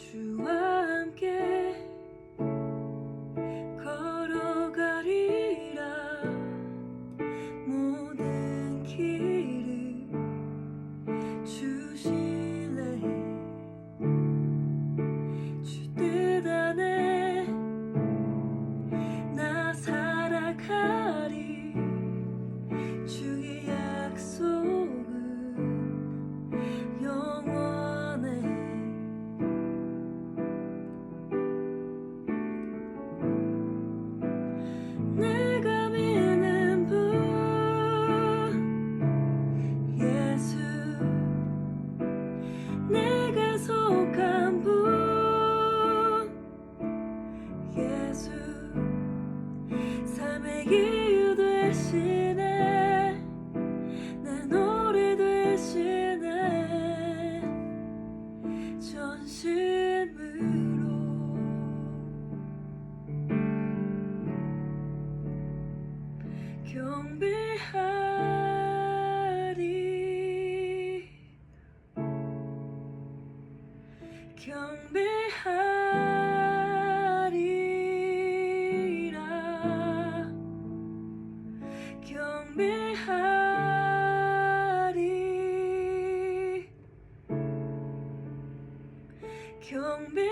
true 예수 삶의 이유 되시네. 내 노래 되시네. 전심으로. 경배하리. 경배하리 경배하리 경배